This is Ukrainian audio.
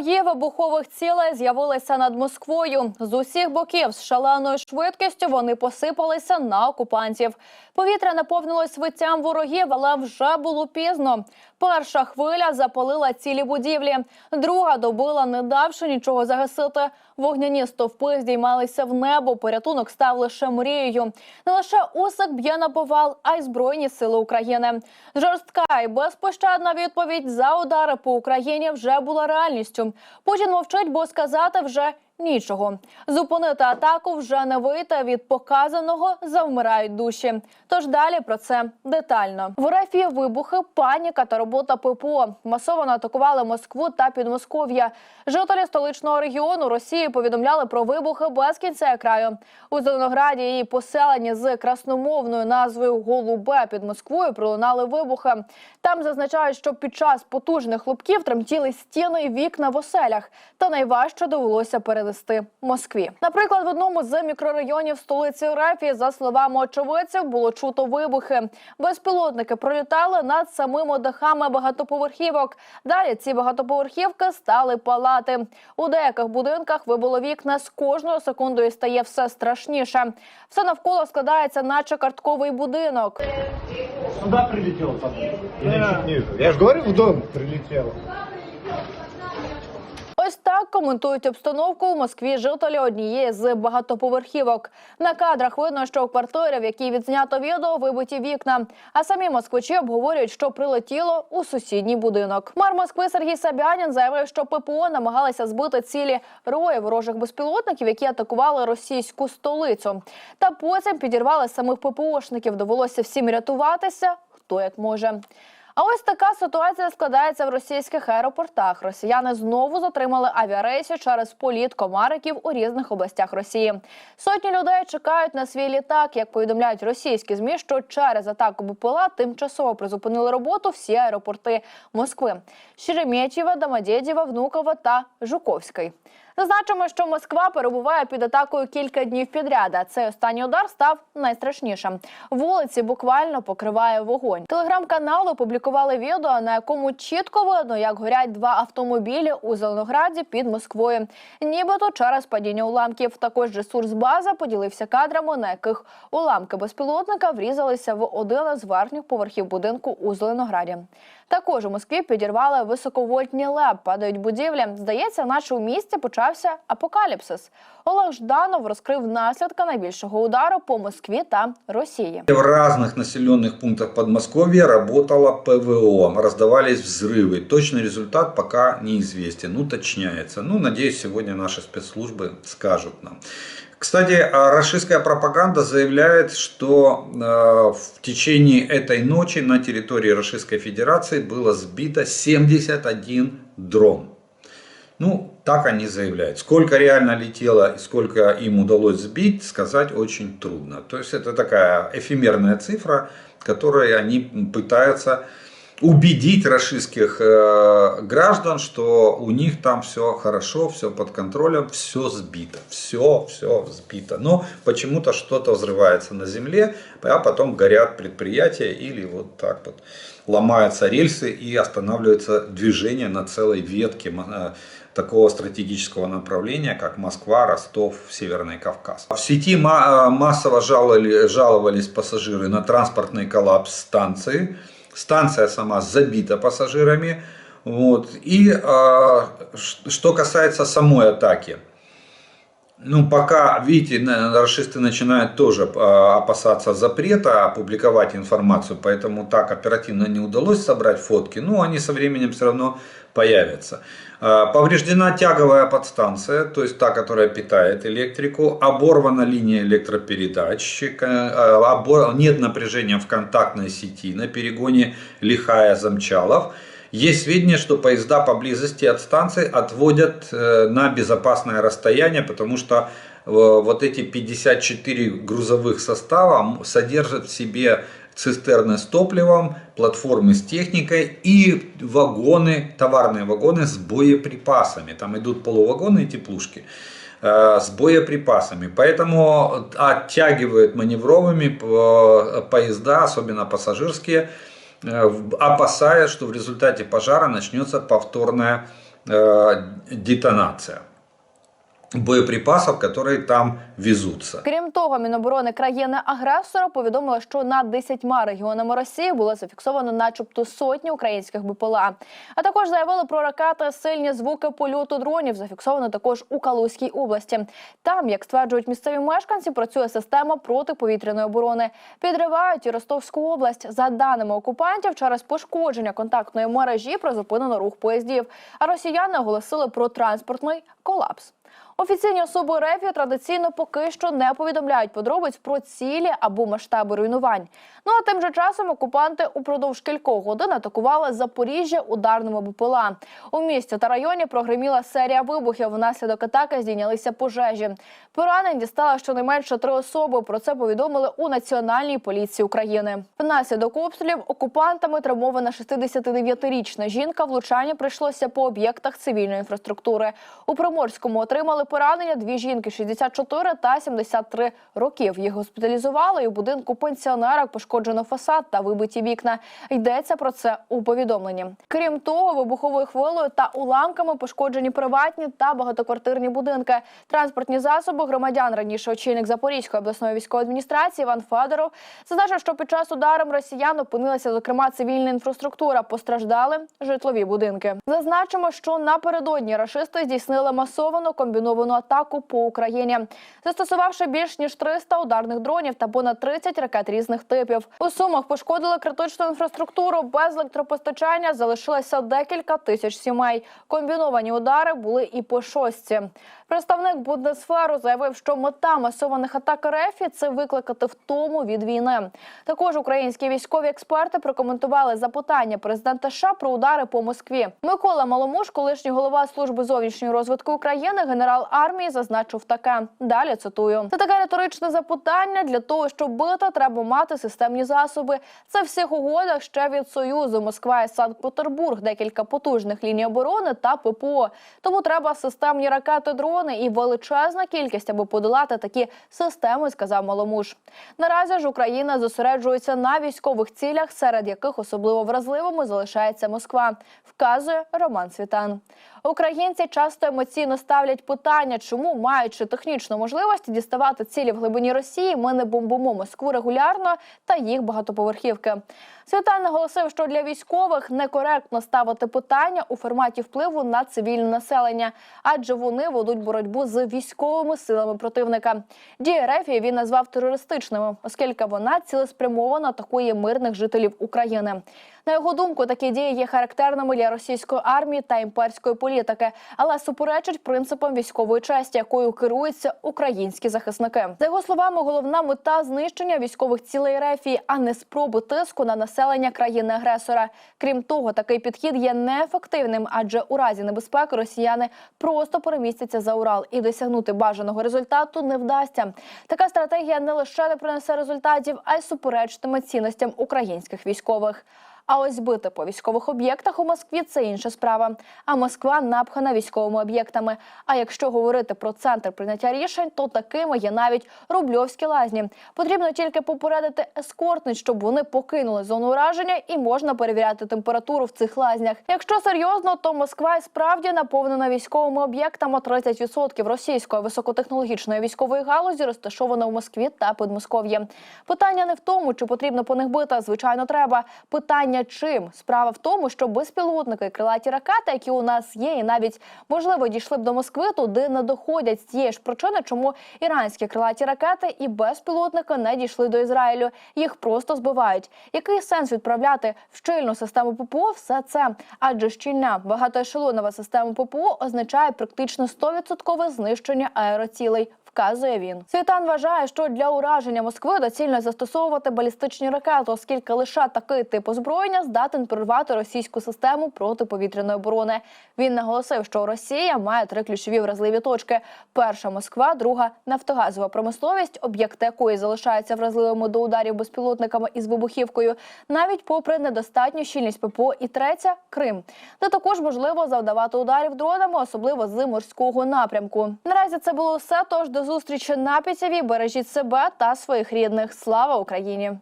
Рої вибухових цілей з'явилися над Москвою. З усіх боків з шаленою швидкістю вони посипалися на окупантів. Повітря наповнилось виттям ворогів, але вже було пізно. Перша хвиля запалила цілі будівлі, друга добила, не давши нічого загасити. Вогняні стовпи здіймалися в небо. Порятунок став лише мрією. Не лише усик б'є на повал, а й збройні сили України. Жорстка і безпощадна відповідь за удари по Україні вже була реальністю. Путін мовчить, бо сказати вже нічого. Зупинити атаку вже не вийти від показаного завмирають душі. Тож далі про це детально. В РФ вибухи, паніка та робота ППО. Масово атакували Москву та Підмосков'я. Жителі столичного регіону Росії повідомляли про вибухи без кінця краю. У Зеленограді і поселенні з красномовною назвою Голубе під Москвою пролунали вибухи. Там зазначають, що під час потужних хлопків тремтіли стіни і вікна в оселях. Та найважче довелося перевести Москві. Наприклад, в одному з мікрорайонів столиці РФ, за словами очевидців, було чуто вибухи. Безпілотники пролітали над самими дахами багатоповерхівок. Далі ці багатоповерхівки стали палати. У деяких будинках вибило вікна з кожною секундою стає все страшніше. Все навколо складається, наче картковий будинок. Сюда прилетел там. Или. Я же говорю, в дом прилетело. Ось так коментують обстановку у Москві жителі однієї з багатоповерхівок. На кадрах видно, що у квартирі, в якій відзнято відео, вибиті вікна. А самі москвичі обговорюють, що прилетіло у сусідній будинок. Мер Москви Сергій Сабянін заявив, що ППО намагалися збити цілі рої ворожих безпілотників, які атакували російську столицю. Та потім підірвали самих ППОшників. Довелося всім рятуватися, хто як може. А ось така ситуація складається в російських аеропортах. Росіяни знову затримали авіарейси через політ комариків у різних областях Росії. Сотні людей чекають на свій літак. Як повідомляють російські змі, що через атаку БПЛА тимчасово призупинили роботу всі аеропорти Москви: Шереметьєва, Домодєдєва, Внуково та Жуковський. Зазначимо, що Москва перебуває під атакою кілька днів підряд. а Цей останній удар став найстрашнішим. Вулиці буквально покриває вогонь. Телеграм-канал опублікували відео, на якому чітко видно, як горять два автомобілі у Зеленограді під Москвою. Нібито через падіння уламків. Також ресурс база поділився кадрами, на яких уламки безпілотника врізалися в один із верхніх поверхів будинку у Зеленограді. Також у Москві підірвали високовольтні леб, падають будівлі. Здається, наче у місті почався апокаліпсис. Олег Жданов розкрив наслідки найбільшого удару по Москві та Росії. В разных населенных пунктах Подмосковья работало ПВО, раздавались взрывы. Точный результат пока неизвестен, уточняется. Ну, надеюсь, сегодня наши спецслужбы скажут нам. Кстати, а российская пропаганда заявляет, что э, в течение этой ночи на территории Российской Федерации было сбито 71 дрон. Ну, так они заявляют. Сколько реально летело и сколько им удалось сбить, сказать очень трудно. То есть это такая эфемерная цифра, которой они пытаются убедить российских э, граждан, что у них там все хорошо, все под контролем, все сбито, все, все сбито. Но почему-то что-то взрывается на земле, а потом горят предприятия или вот так вот ломаются рельсы и останавливается движение на целой ветке э, такого стратегического направления, как Москва, Ростов, Северный Кавказ. В сети ма- массово жаловали, жаловались пассажиры на транспортный коллапс станции. Станция сама забита пассажирами. Вот. И а, что касается самой атаки. Ну, пока, видите, расисты начинают тоже опасаться запрета опубликовать информацию, поэтому так оперативно не удалось собрать фотки, но они со временем все равно появятся. Повреждена тяговая подстанция, то есть та, которая питает электрику, оборвана линия электропередач, нет напряжения в контактной сети на перегоне Лихая-Замчалов. Есть сведения, что поезда поблизости от станции отводят на безопасное расстояние, потому что вот эти 54 грузовых состава содержат в себе цистерны с топливом, платформы с техникой и вагоны, товарные вагоны с боеприпасами. Там идут полувагоны и теплушки с боеприпасами. Поэтому оттягивают маневровыми поезда, особенно пассажирские, опасаясь, что в результате пожара начнется повторная э, детонация боеприпасов, которые там везутся. Крім того, Міноборони країни-агресора повідомило, що над 10 регіонами Росії було зафіксовано, начебто, сотні українських БПЛА. А також заявили про ракети сильні звуки польоту дронів. Зафіксовано також у Калузькій області. Там, як стверджують місцеві мешканці, працює система протиповітряної оборони. Підривають і Ростовську область. За даними окупантів, через пошкодження контактної мережі призупинено рух поїздів. А росіяни оголосили про транспортний колапс. Офіційні особи РФ традиційно поки що не повідомляють подробиць про цілі або масштаби руйнувань. Ну а тим же часом окупанти упродовж кількох годин атакували Запоріжжя ударними БПЛА. У місті та районі прогреміла серія вибухів. Внаслідок атаки здійнялися пожежі. Поранень дістала щонайменше три особи. Про це повідомили у Національній поліції України. Внаслідок обстрілів окупантами травмована 69-річна жінка. Влучання прийшлося по об'єктах цивільної інфраструктури. У Приморському отримали поранення дві жінки 64 та 73 років. Їх госпіталізували і у будинку пенсіонерок пошкоджено фасад та вибиті вікна. Йдеться про це у повідомленні. Крім того, вибуховою хвилою та уламками пошкоджені приватні та багатоквартирні будинки. Транспортні засоби громадян раніше очільник Запорізької обласної військової адміністрації Іван Федоров зазначив, що під час ударом росіян опинилася зокрема цивільна інфраструктура. Постраждали житлові будинки. Зазначимо, що напередодні рашисти здійснили масовану комбіновану атаку по Україні, застосувавши більш ніж 300 ударних дронів та понад 30 ракет різних типів. У сумах пошкодили критичну інфраструктуру. Без електропостачання залишилося декілька тисяч сімей. Комбіновані удари були і по шостці. Представник Бундесферу заявив, що мета масованих атак РФ – це викликати втому від війни. Також українські військові експерти прокоментували запитання президента США про удари по Москві. Микола Маломуш, колишній голова служби зовнішньої розвитку України, генерал армії, зазначив таке. Далі цитую: це таке риторичне запитання. Для того щоб бити, треба мати системні засоби. Це всіх угодах ще від союзу Москва і Санкт-Петербург, декілька потужних ліній оборони та ППО. Тому треба системні ракети, дрони і величезна кількість, аби подолати такі системи, сказав Маломуш. Наразі ж Україна зосереджується на військових цілях, серед яких особливо вразливими залишається Москва, вказує Роман Світан. Українці часто емоційно ставлять питання, чому, маючи технічну можливість діставати цілі в глибині Росії, ми не бомбимо Москву регулярно та їх багатоповерхівки. Світан наголосив, що для військових некоректно ставити питання у форматі впливу на цивільне населення, адже вони ведуть боротьбу з військовими силами противника. Дії РФ він назвав терористичними, оскільки вона цілеспрямовано атакує мирних жителів України. На його думку, такі дії є характерними для російської армії та імперської політики, але суперечать принципам військової честі, якою керуються українські захисники. За його словами, головна мета знищення військових цілей рефії, а не спроби тиску на населення країни-агресора. Крім того, такий підхід є неефективним, адже у разі небезпеки росіяни просто перемістяться за Урал і досягнути бажаного результату не вдасться. Така стратегія не лише не принесе результатів, а й суперечитиме цінностям українських військових. А ось бити по військових об'єктах у Москві це інша справа. А Москва напхана військовими об'єктами. А якщо говорити про центр прийняття рішень, то такими є навіть рубльовські лазні. Потрібно тільки попередити ескортниць, щоб вони покинули зону ураження, і можна перевіряти температуру в цих лазнях. Якщо серйозно, то Москва і справді наповнена військовими об'єктами. 30% російської високотехнологічної військової галузі розташовано в Москві та Подмосков'ї. Питання не в тому, чи потрібно по них бити. Звичайно, треба. Питання чим справа в тому, що безпілотники і крилаті ракети, які у нас є, і навіть можливо дійшли б до Москви, туди не доходять з тієї ж причини, чому іранські крилаті ракети і безпілотники не дійшли до Ізраїлю. Їх просто збивають. Який сенс відправляти в щільну систему ППО все це? Адже щільна багатоешелонова система ППО означає практично 100% знищення аероцілей. Вказує він. Світан вважає, що для ураження Москви доцільно застосовувати балістичні ракети, оскільки лише такий тип озброєння здатен прорвати російську систему протиповітряної оборони. Він наголосив, що Росія має три ключові вразливі точки: перша Москва, друга нафтогазова промисловість, об'єкти якої залишаються вразливими до ударів безпілотниками із вибухівкою, навіть попри недостатню щільність ППО, і третя Крим, де також можливо завдавати ударів дронами, особливо з морського напрямку. Наразі це було все. Тож до зустрічі на пітяві. Бережіть себе та своїх рідних. Слава Україні!